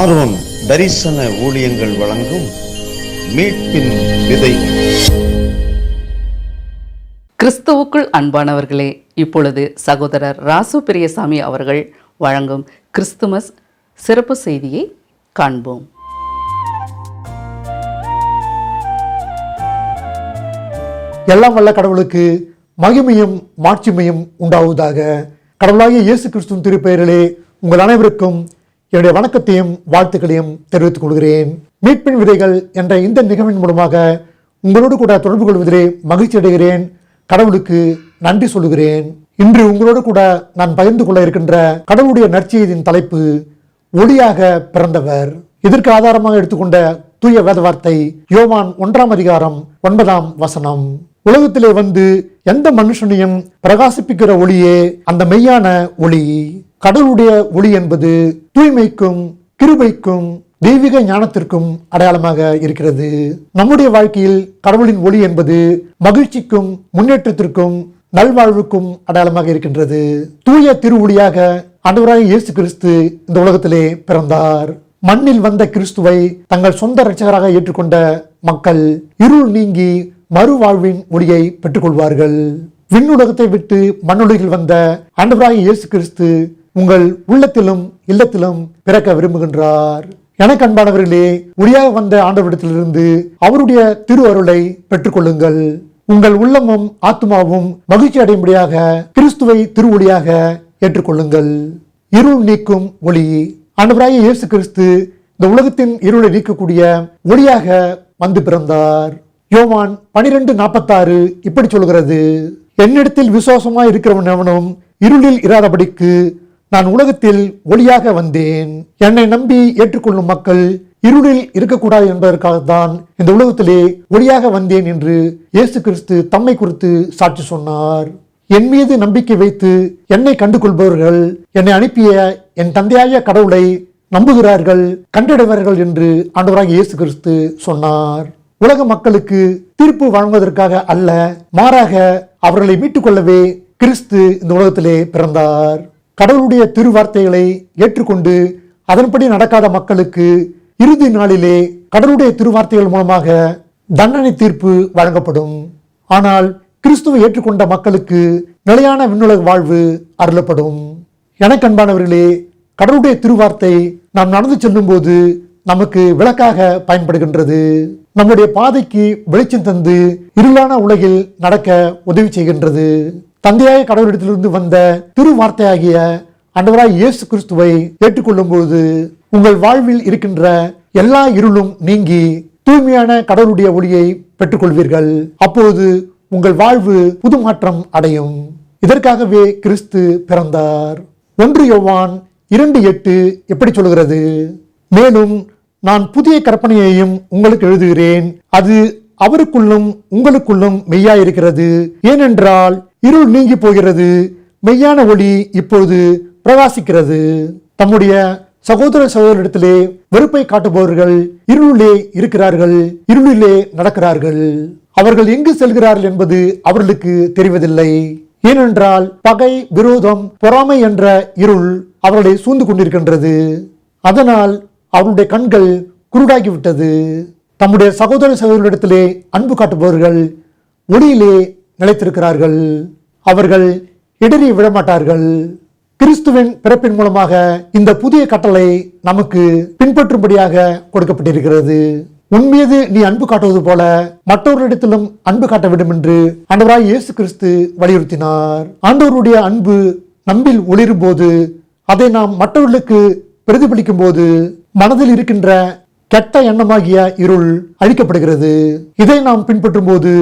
Sharon தரிசன ஊழியங்கள் வழங்கும் மீட்பின் விதை. கிறிஸ்துவுக்குள் அன்பானவர்களே இப்பொழுது சகோதரர் ராசு பெரியசாமி அவர்கள் வழங்கும் கிறிஸ்துமஸ் சிறப்பு செய்தியை காண்போம். எல்லாம் வல்ல கடவுளுக்கு மகிமையும் மாட்சிமையும் உண்டாவதாக கடவுளாகிய இயேசு கிறிஸ்துவின் திருப்பெயரிலே உங்கள் அனைவருக்கும் என்னுடைய வணக்கத்தையும் வாழ்த்துக்களையும் தெரிவித்துக் கொள்கிறேன். மீட்பின் விதைகள் என்ற இந்த நிகழ்வின் மூலமாக உங்களோடு கூட தொடர்பு கொள்வதிலே மகிழ்ச்சி அடைகிறேன். கடவுளுக்கு நன்றி சொல்லுகிறேன். இன்று உங்களோடு கூட நான் பகிர்ந்து கொள்ள இருக்கின்ற கடவுளுடைய நற்செய்தியின் தலைப்பு ஒளியாக பிறந்தவர். இதற்கு ஆதாரமாக எடுத்துக்கொண்ட தூய வேத வார்த்தை யோவான் ஒன்றாம் அதிகாரம் ஒன்பதாம் வசனம். உலகத்திலே வந்து எந்த மனுஷனையும் பிரகாசிப்பிக்கிற ஒளியே அந்த மெய்யான ஒளி. கடவுளுடைய ஒளி என்பது தூய்மைக்கும் கிருபைக்கும் தெய்வீக ஞானத்திற்கும் அடையாளமாக இருக்கிறது. நம்முடைய வாழ்க்கையில் கடவுளின் ஒளி என்பது மகிழ்ச்சிக்கும் முன்னேற்றத்திற்கும் நல்வாழ்வுக்கும் அடையாளமாக இருக்கின்றது. தூய திருவொளியாக ஆண்டவராய் இயேசு கிறிஸ்து இந்த உலகத்திலே பிறந்தார். மண்ணில் வந்த கிறிஸ்துவை தங்கள் சொந்த இரட்சகராக ஏற்றுக்கொண்ட மக்கள் இருள் நீங்கி மறுவாழ்வின் ஒளியை பெற்றுக்கொள்வார்கள். விண்ணுலகத்தை விட்டு மண்ணுலகில் வந்த ஆண்டவராய் இயேசு கிறிஸ்து உங்கள் உள்ளத்திலும் இல்லத்திலும் பிறக்க விரும்புகின்றார். எனக்கு அன்பானவர்களே ஒளியாக வந்த ஆண்டவரிடத்திலிருந்து அவருடைய திரு அருளை பெற்றுக்கொள்ளுங்கள். உங்கள் உள்ளமும் ஆத்மாவும் மகிழ்ச்சி அடையும்படியாக கிறிஸ்துவை திருவொளியாக ஏற்றுக்கொள்ளுங்கள். இருள் நீக்கும் ஒளி. ஆண்டவராய இயேசு கிறிஸ்து இந்த உலகத்தின் இருளை நீக்கக்கூடிய ஒளியாக வந்து பிறந்தார். யோவான் பனிரெண்டு நாற்பத்தாறு இப்படி சொல்கிறது என்னிடத்தில் விசுவாசமாய் இருக்கிறவன் எவனும் இருளில் இராதபடிக்கு நான் உலகத்தில் ஒளியாக வந்தேன். என்னை நம்பி ஏற்றுக்கொள்ளும் மக்கள் இருளில் இருக்கக்கூடாது என்பதற்காகத்தான் இந்த உலகத்திலே ஒளியாக வந்தேன் என்று இயேசு கிறிஸ்து தம்மை குறித்து சாட்சி சொன்னார். என் மீது நம்பிக்கை வைத்து என்னை கண்டு கொள்பவர்கள் என்னை அனுப்பிய என் தந்தையாய கடவுளை நம்புகிறார்கள் கண்டடைவார்கள் என்று ஆண்டவராக இயேசு கிறிஸ்து சொன்னார். உலக மக்களுக்கு தீர்ப்பு வழங்குவதற்காக அல்ல மாறாக அவர்களை மீட்டுக் கொள்ளவே கிறிஸ்து இந்த உலகத்திலே பிறந்தார். கடவுளுடைய திருவார்த்தைகளை ஏற்றுக்கொண்டு அதன்படி நடக்காத மக்களுக்கு இறுதி நாளிலே கடவுளுடைய திருவார்த்தைகள் மூலமாக தண்டனை தீர்ப்பு வழங்கப்படும். ஆனால் கிறிஸ்துவை ஏற்றுக்கொண்ட மக்களுக்கு நிலையான விண்ணுலக வாழ்வு அருளப்படும். எனக்கு அன்பானவர்களே கடவுளுடைய திருவார்த்தை நாம் நடந்து செல்லும்போது நமக்கு விளக்காக பயன்படுகின்றது. நம்முடைய பாதைக்கு வெளிச்சம் தந்து இருளான உலகில் நடக்க உதவி செய்கின்றது. தந்தையாய கடவுளிடத்திலிருந்து வந்த திருவார்த்தையாகிய அண்டவராய் இயேசு கிறிஸ்துவை ஏற்றுக்கொள்ளும் உங்கள் வாழ்வில் இருக்கின்ற எல்லா இருளும் நீங்கி தூய்மையான கடவுளுடைய ஒளியை பெற்றுக்கொள்வீர்கள். அப்போது உங்கள் வாழ்வு புது மாற்றம் அடையும். இதற்காகவே கிறிஸ்து பிறந்தார். ஒன்று யோவான் இரண்டு எட்டு எப்படி சொல்கிறது? மேலும் நான் புதிய கற்பனையையும் உங்களுக்கு எழுதுகிறேன். அது அவருக்குள்ளும் உங்களுக்குள்ளும் மெய்யாயிருக்கிறது. ஏனென்றால் இருள் நீங்கி போகிறது. மெய்யான ஒளி இப்போது பிரகாசிக்கிறது. தம்முடைய சகோதர சகோதரிடத்திலே வெறுப்பை காட்டுபவர்கள் இருளிலே இருக்கிறார்கள் இருளிலே நடக்கிறார்கள். அவர்கள் எங்கு செல்கிறார்கள் என்பது அவர்களுக்கு தெரிவதில்லை. ஏனென்றால் பகை விரோதம் பொறாமை என்ற இருள் அவர்களை சூழ்ந்து கொண்டிருக்கின்றது. அதனால் அவருடைய கண்கள் குருடாகிவிட்டது. தம்முடைய சகோதர சகோதரிடத்திலே அன்பு காட்டுபவர்கள் ஒளியிலே நிலைத்திருக்கிறார்கள். அவர்கள் இடறி விழமாட்டார்கள். கிறிஸ்துவின் பிறப்பின் மூலமாக இந்த புதிய கட்டளை நமக்கு பின்பற்றும்படியாக கொடுக்கப்பட்டிருக்கிறது. உன் மீது நீ அன்பு காட்டுவது போல மற்றவர்களிடத்திலும் அன்பு காட்ட வேண்டும் என்று ஆண்டவராய் இயேசு கிறிஸ்து வலியுறுத்தினார். ஆண்டவருடைய அன்பு நம்பில் ஒளிரும் போது அதை நாம் மற்றவர்களுக்கு பிரதிபலிக்கும் போது மனதில் இருக்கின்ற கெட்ட எண்ணமாகிய இருள் அழிக்கப்படுகிறது. இதை நாம் பின்பற்றும் போது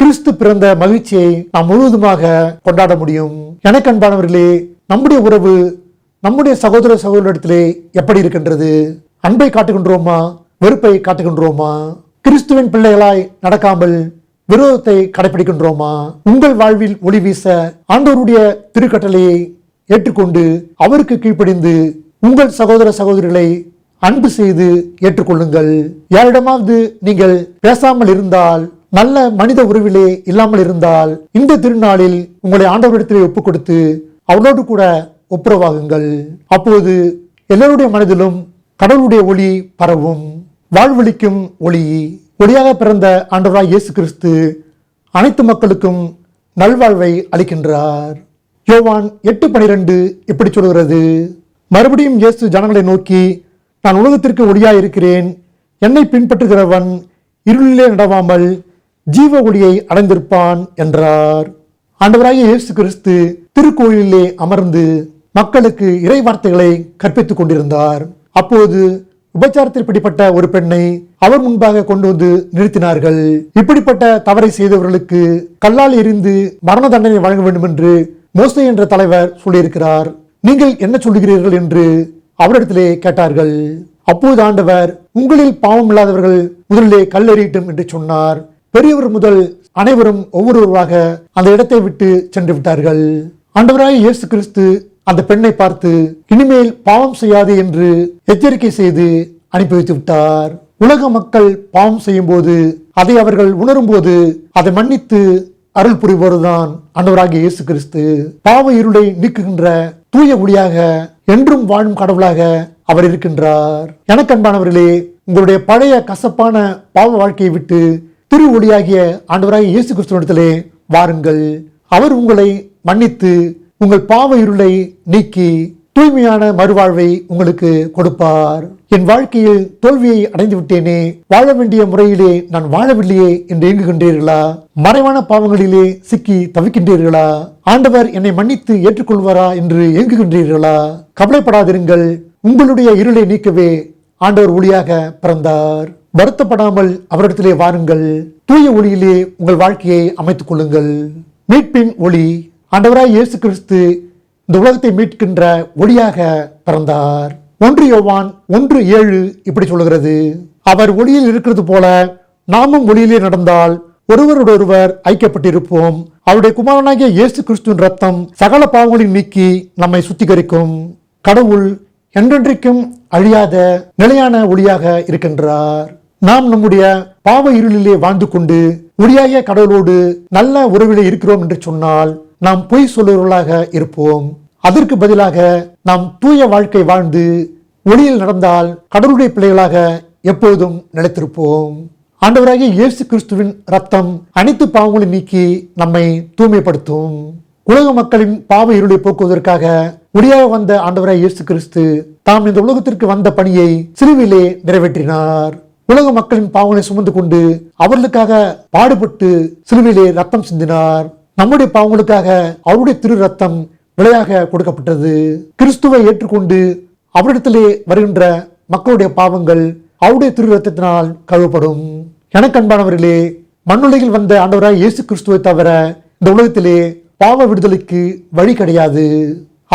கிறிஸ்து பிறந்த மகிழ்ச்சியை நாம் முழுவதுமாக கொண்டாட முடியும். எனக்கு அன்பானவர்களே நம்முடைய உறவு நம்முடைய சகோதர சகோதரிடத்திலே எப்படி இருக்கின்றது? அன்பை காட்டுகின்றோமா? வெறுப்பை காட்டுகின்றோமா? கிறிஸ்துவின் பிள்ளைகளாய் நடக்காமல் விரோதத்தை கடைபிடிக்கின்றோமா உங்கள் வாழ்வில் ஒளி வீச ஆண்டோருடைய திருக்கட்டளையை ஏற்றுக்கொண்டு அவருக்கு கீழ்ப்படிந்து உங்கள் சகோதர சகோதரிகளை அன்பு செய்து ஏற்றுக்கொள்ளுங்கள். யாரிடமாவது நீங்கள் பேசாமல் இருந்தால் நல்ல மனித உறவிலே இல்லாமல் இருந்தால் இந்த திருநாளில் உங்களை ஆண்டவரிடத்திலே ஒப்புக் கொடுத்து அவரோடு கூட ஒப்புரவாகுங்கள். அப்போது எல்லோருடைய மனதிலும் கடவுளுடைய ஒளி பரவும். வாழ்வழிக்கும் ஒளி ஒளியாக பிறந்த ஆண்டவராய் இயேசு கிறிஸ்து அனைத்து மக்களுக்கும் நல்வாழ்வை அளிக்கின்றார். யோவான் எட்டு பனிரெண்டு இப்படி சொல்கிறது மறுபடியும் இயேசு ஜனங்களை நோக்கி நான் உலகத்திற்கு ஒளியாய் இருக்கிறேன் என்னை பின்பற்றுகிறவன் இருளிலே நடவாமல் ஜீவ ஒளியை அடைந்திருப்பான் என்றார். ஆண்டவராகிய இயேசு கிறிஸ்து திருக்கோயிலே அமர்ந்து மக்களுக்கு இறை வார்த்தைகளை கற்பித்துக் கொண்டிருந்தார். அப்போது உபச்சாரத்தில் பிடிப்பட்ட ஒரு பெண்ணை அவர் முன்பாக கொண்டு வந்து நிறுத்தினார்கள். இப்படிப்பட்ட தவறை செய்தவர்களுக்கு கல்லால் எறிந்து மரண தண்டனை வழங்க வேண்டும் என்று மோசை என்ற தலைவர் சொல்லியிருக்கிறார். நீங்கள் என்ன சொல்லுகிறீர்கள் என்று அவரிடத்திலே கேட்டார்கள். அப்போது ஆண்டவர் உங்களில் பாவம் இல்லாதவர்கள் முதலிலே கல்லெறியட்டும் என்று சொன்னார். பெரியவர் முதல் அனைவரும் ஒவ்வொருவராக அந்த இடத்தை விட்டு சென்று விட்டார்கள். ஆண்டவராய் இயேசு கிறிஸ்து அந்த பெண்ணை பார்த்து இனிமேல் பாவம் செய்யாது என்று எச்சரிக்கை செய்து அனுப்பி வைத்து விட்டார். உலக மக்கள் பாவம் செய்யும் போது அதை அவர்கள் உணரும் போது அதை மன்னித்து அருள் புரிவோர்தான் ஆண்டவராகிய இயேசு கிறிஸ்து. பாவ இருளை நீக்குகின்ற தூய ஒளியாக என்றும் வாழும் கடவுளாக அவர் இருக்கின்றார். எனக்கு அன்பானவர்களே உங்களுடைய பழைய கசப்பான பாவ வாழ்க்கையை விட்டு திரு ஒளியாகிய ஆண்டவராக இயேசு கிறிஸ்துவனிடத்திலே வாருங்கள். அவர் உங்களை மன்னித்து உங்கள் பாவ இருளை நீக்கி தூய்மையான மறுவாழ்வை உங்களுக்கு கொடுப்பார். என் வாழ்க்கையில் தோல்வியை அடைந்து விட்டேனே வாழ வேண்டிய முறையிலே நான் வாழவில்லையே என்று ஏங்குகின்றீர்களா? மறைவான பாவங்களிலே சிக்கி தவிக்கின்றீர்களா? ஆண்டவர் என்னை மன்னித்து ஏற்றுக்கொள்வாரா என்று ஏங்குகின்றீர்களா? கவலைப்படாதிருங்கள் உங்களுடைய இருளை நீக்கவே ஆண்டவர் ஒளியாக பிறந்தார். வருத்தப்படாமல் அவரிடத்திலே வாருங்கள். தூய ஒளியிலே உங்கள் வாழ்க்கையை அமைத்துக் கொள்ளுங்கள். மீட்பின் ஒளி ஆண்டவராய் இயேசு கிறிஸ்து இந்த உலகத்தை மீட்கின்ற ஒளியாக பிறந்தார். ஒன்று யோவான் ஒன்று ஏழு இப்படி சொல்லுகிறது. அவர் ஒளியில் இருக்கிறது போல நாமும் ஒளியிலே நடந்தால் ஒருவரோடொருவர் ஐக்கியப்பட்டிருப்போம். அவருடைய குமாரனாகிய இயேசு கிறிஸ்துவின் ரத்தம் சகல பாவங்களையும் நீக்கி நம்மை சுத்திகரிக்கும். கடவுள் என்றென்றைக்கும் அழியாத நிலையான ஒளியாக இருக்கின்றார். நாம் நம்முடைய பாவ இருளிலே வாழ்ந்து கொண்டு ஒளியாகிய கடவுளோடு நல்ல உறவிலே இருக்கிறோம் என்று சொன்னால் நாம் பொய் சொல்லுவர்களாக இருப்போம். அதற்கு பதிலாக நாம் தூய வாழ்க்கை வாழ்ந்து ஒளியில் நடந்தால் கடவுளுடைய பிள்ளைகளாக எப்பொழுதும் நிலைத்திருப்போம். ஆண்டவராகிய இயேசு கிறிஸ்துவின் ரத்தம் அனைத்து பாவங்களை நீக்கி நம்மை தூய்மைப்படுத்தும். உலக மக்களின் பாவ இருளை போக்குவதற்காக ஒளியாக வந்த ஆண்டவராய் இயேசு கிறிஸ்து தாம் இந்த உலகத்திற்கு வந்த பணியை சிறுவிலே நிறைவேற்றினார். உலக மக்களின் பாவங்களை சுமந்து கொண்டு அவர்களுக்காக பாடுபட்டு சிலுவையிலே ரத்தம் சிந்தினார். நம்முடைய பாவங்களுக்காக அவருடைய திரு ரத்தம் விலையாக கொடுக்கப்பட்டது. கிறிஸ்துவை ஏற்றுக்கொண்டு அவரிடத்திலே வருகின்ற மக்களுடைய பாவங்கள் அவருடைய திரு ரத்தத்தினால் கழுவப்படும். எனக்கு அன்பானவர்களே மண்ணுலகில் வந்த ஆண்டவராய் இயேசு கிறிஸ்துவை தவிர இந்த உலகத்திலே பாவ விடுதலைக்கு வழி கிடையாது.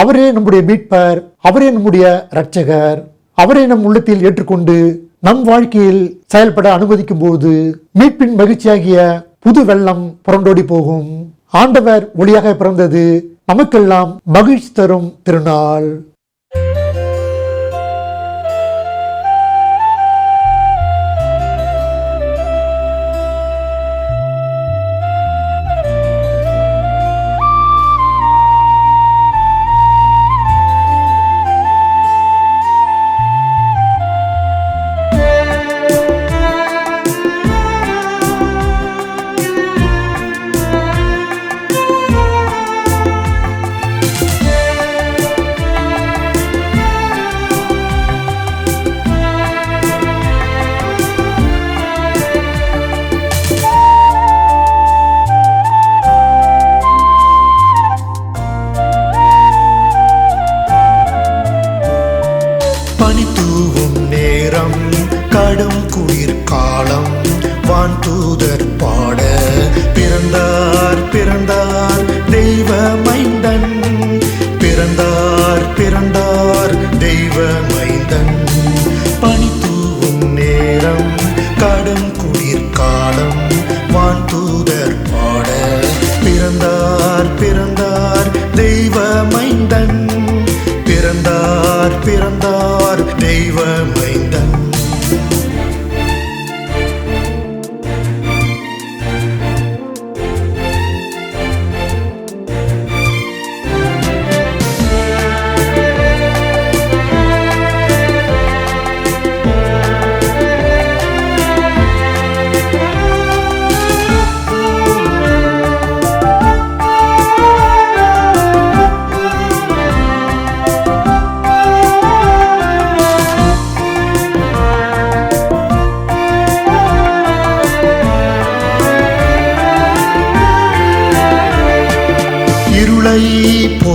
அவரே நம்முடைய மீட்பர் அவரே நம்முடைய இரட்சகர். அவரே நம் உள்ளத்தில் ஏற்றுக்கொண்டு நம் வாழ்க்கையில் செயல்பட அனுமதிக்கும் போது மீட்பின் மகிழ்ச்சியாகிய புது வெள்ளம் புரண்டோடி போகும். ஆண்டவர் ஒளியாக பிறந்தது நமக்கெல்லாம் மகிழ்ச்சி தரும் திருநாள்.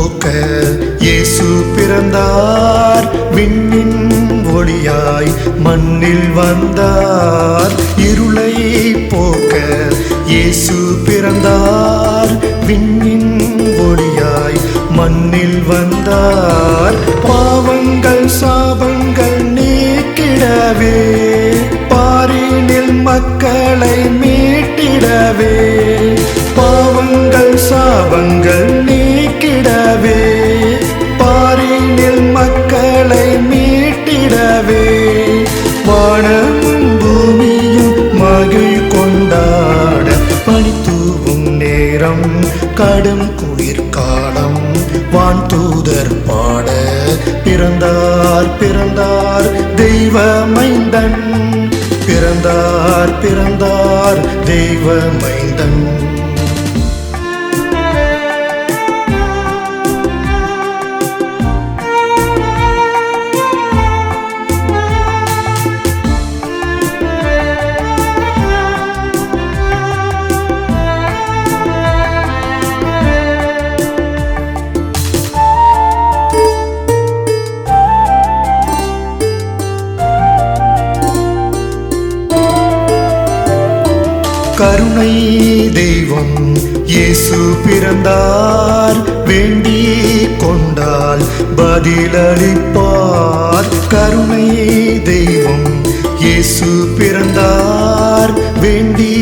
போக்க இயேசு பிறந்தார். விண்ணின் ஒளியாய் மண்ணில் வந்தார். இருளை போக்க இயேசு பிறந்தார். விண்ணின் ஒளியாய் மண்ணில் வந்தார். பாவங்கள் சாபங்கள் நீக்கிடவே பாரினில் மக்களை மீட்டிடவே பாவங்கள் சாபங்கள் நீ பிறந்தார் தெய்வ மைந்தன் பிறந்தார் பிறந்தார் தெய்வ மைந்தன் இயேசு பிறந்தார் வேண்டி கொண்டால் பதிலளிப்பார். கருணை தெய்வம் இயேசு பிறந்தார் வேண்டி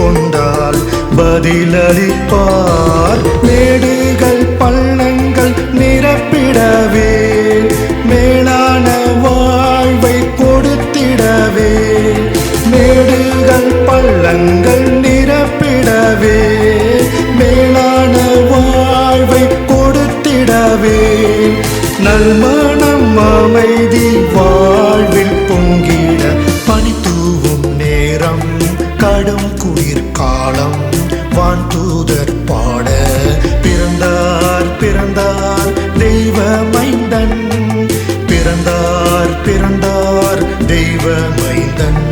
கொண்டால் பதிலளிப்பார். மேடுகள் பள்ளங்கள் நிரப்பிடவே மேலான வாழ்வை கொடுத்திடவே. மேடுகள் பள்ளங்கள் நல்மணம் அமைதி வாழ்வில் பொங்கிட பனி தூவும் நேரம் கடும் குளிர்காலம் வான் தூதர் பாட. பிறந்தார் பிறந்தார் தெய்வ மைந்தன். பிறந்தார் பிறந்தார் தெய்வ மைந்தன்.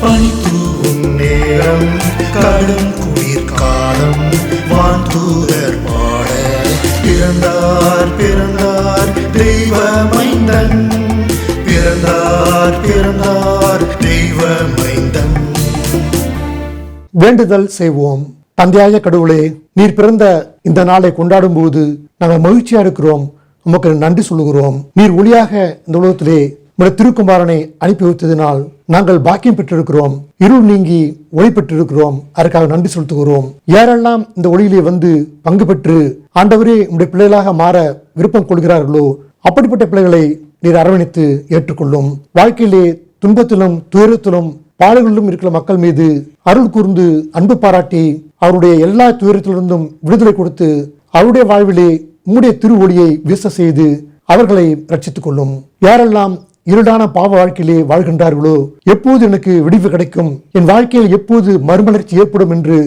பனி தூவும் நேரம் கடும் குளிர்காலம் வான் தூதர் பாட. பிறந்தார் பிறந்தார் தெய்வ மைந்தன் பிறந்தார் பிறந்தார் தெய்வ மைந்தன் வேண்டுதல் செய்வோம். தந்தையாய கடவுளே நீர் பிறந்த இந்த நாளை கொண்டாடும் போது நாங்கள் மகிழ்ச்சியா இருக்கிறோம். உமக்கு நன்றி சொல்லுகிறோம். நீர் ஒளியாக இந்த உலகத்திலே உடைய திருக்குமாரனை அனுப்பி வைத்ததினால் நாங்கள் பாக்கியம் பெற்றிருக்கிறோம் இருள் நீங்கி ஒளி பெற்றிருக்கிறோம். அதற்காக நன்றி செலுத்துகிறோம். யாரெல்லாம் இந்த ஒளியிலே வந்து பங்கு பெற்று ஆண்டவரே உடைய பிள்ளைகளாக மாற விருப்பம் கொள்கிறார்களோ அப்படிப்பட்ட பிள்ளைகளை நீர் அரவணைத்து ஏற்றுக்கொள்ளும். வாழ்க்கையிலே துன்பத்திலும் துயரத்திலும் பாடுகளிலும் இருக்கிற மக்கள் மீது அருள் கூர்ந்து அன்பு பாராட்டி அவருடைய எல்லா துயரத்திலிருந்தும் விடுதலை கொடுத்து அவருடைய வாழ்விலே உம்முடைய ஒளியை வீச செய்து அவர்களை ரட்சித்துக் கொள்ளும். யாரெல்லாம் இருடான பாவ வாழ்க்கையிலே வாழ்கின்றார்களோ? எப்போது எனக்கு விடிவு கிடைக்கும்? என் வாழ்க்கையில் எப்போது மறுமலர்ச்சி ஏற்படும் என்று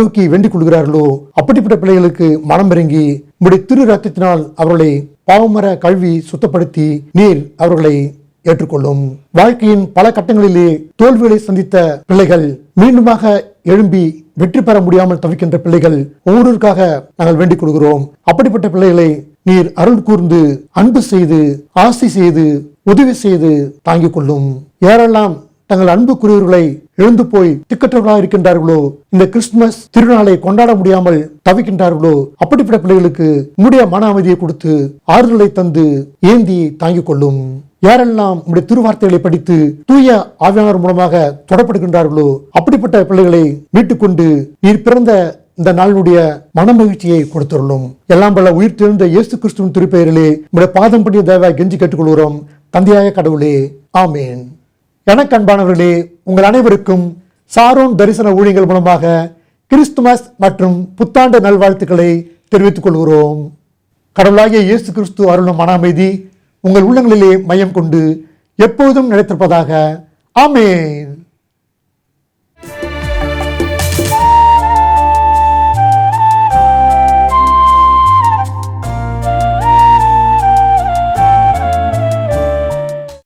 நோக்கி வேண்டிக் கொள்கிறார்களோ? அப்படிப்பட்ட பிள்ளைகளுக்கு மனம் இறங்கி உடைய திரு ரத்தத்தினால் அவர்களை பாவமர கல்வி சுத்தப்படுத்தி நீர் அவர்களை ஏற்றுக்கொள்ளும். வாழ்க்கையின் பல கட்டங்களிலே தோல்விகளை சந்தித்த பிள்ளைகள் மீண்டுமாக எழும்பி வெற்றி பெற முடியாமல் தவிக்கின்ற பிள்ளைகள் ஒவ்வொருவருக்காக நாங்கள் வேண்டிக் கொள்கிறோம். அப்படிப்பட்ட பிள்ளைகளை நீர் அருள் கூர்ந்து அன்பு செய்து ஆசை செய்து உதவி செய்து தாங்கிக் கொள்ளும் யாரெல்லாம் தங்கள் அன்புக்குரியவர்களை எழுந்து போய் திக்கற்றவர்களாக இருக்கின்றார்களோ இந்த கிறிஸ்துமஸ் திருநாளை கொண்டாட முடியாமல் தவிக்கின்றார்களோ அப்படிப்பட்ட பிள்ளைகளுக்கு உங்களுடைய மன அமைதியை கொடுத்து ஆறுதலை தந்து ஏந்தி தாங்கிக் கொள்ளும். யாரெல்லாம் உங்களுடைய திருவார்த்தைகளை படித்து தூய ஆவியானவர் மூலமாக தொடப்படுகின்றார்களோ அப்படிப்பட்ட பிள்ளைகளை மீட்டுக்கொண்டு நீர் பிறந்த இந்த நாளினுடைய மனமகிழ்ச்சியை கொடுத்துள்ளோம் எல்லாம் பல உயிர் தெரிந்த இயேசு கிறிஸ்துவின் திருப்பெயரிலே உம்முடைய பாதம் பண்ணிய தேவாய் கெஞ்சி கேட்டுக்கொள்கிறோம். தந்தையாய கடவுளே ஆமேன். எனக்கன்பானவர்களே உங்கள் அனைவருக்கும் சாரோன் தரிசன ஊழியர்கள் மூலமாக கிறிஸ்துமஸ் மற்றும் புத்தாண்டு நல்வாழ்த்துக்களை தெரிவித்துக் கொள்கிறோம். கடவுளாகிய இயேசு கிறிஸ்து அருளும் மன அமைதி உங்கள் உள்ளங்களிலே மையம் கொண்டு எப்போதும் நிலைத்திருப்பதாக ஆமேன்.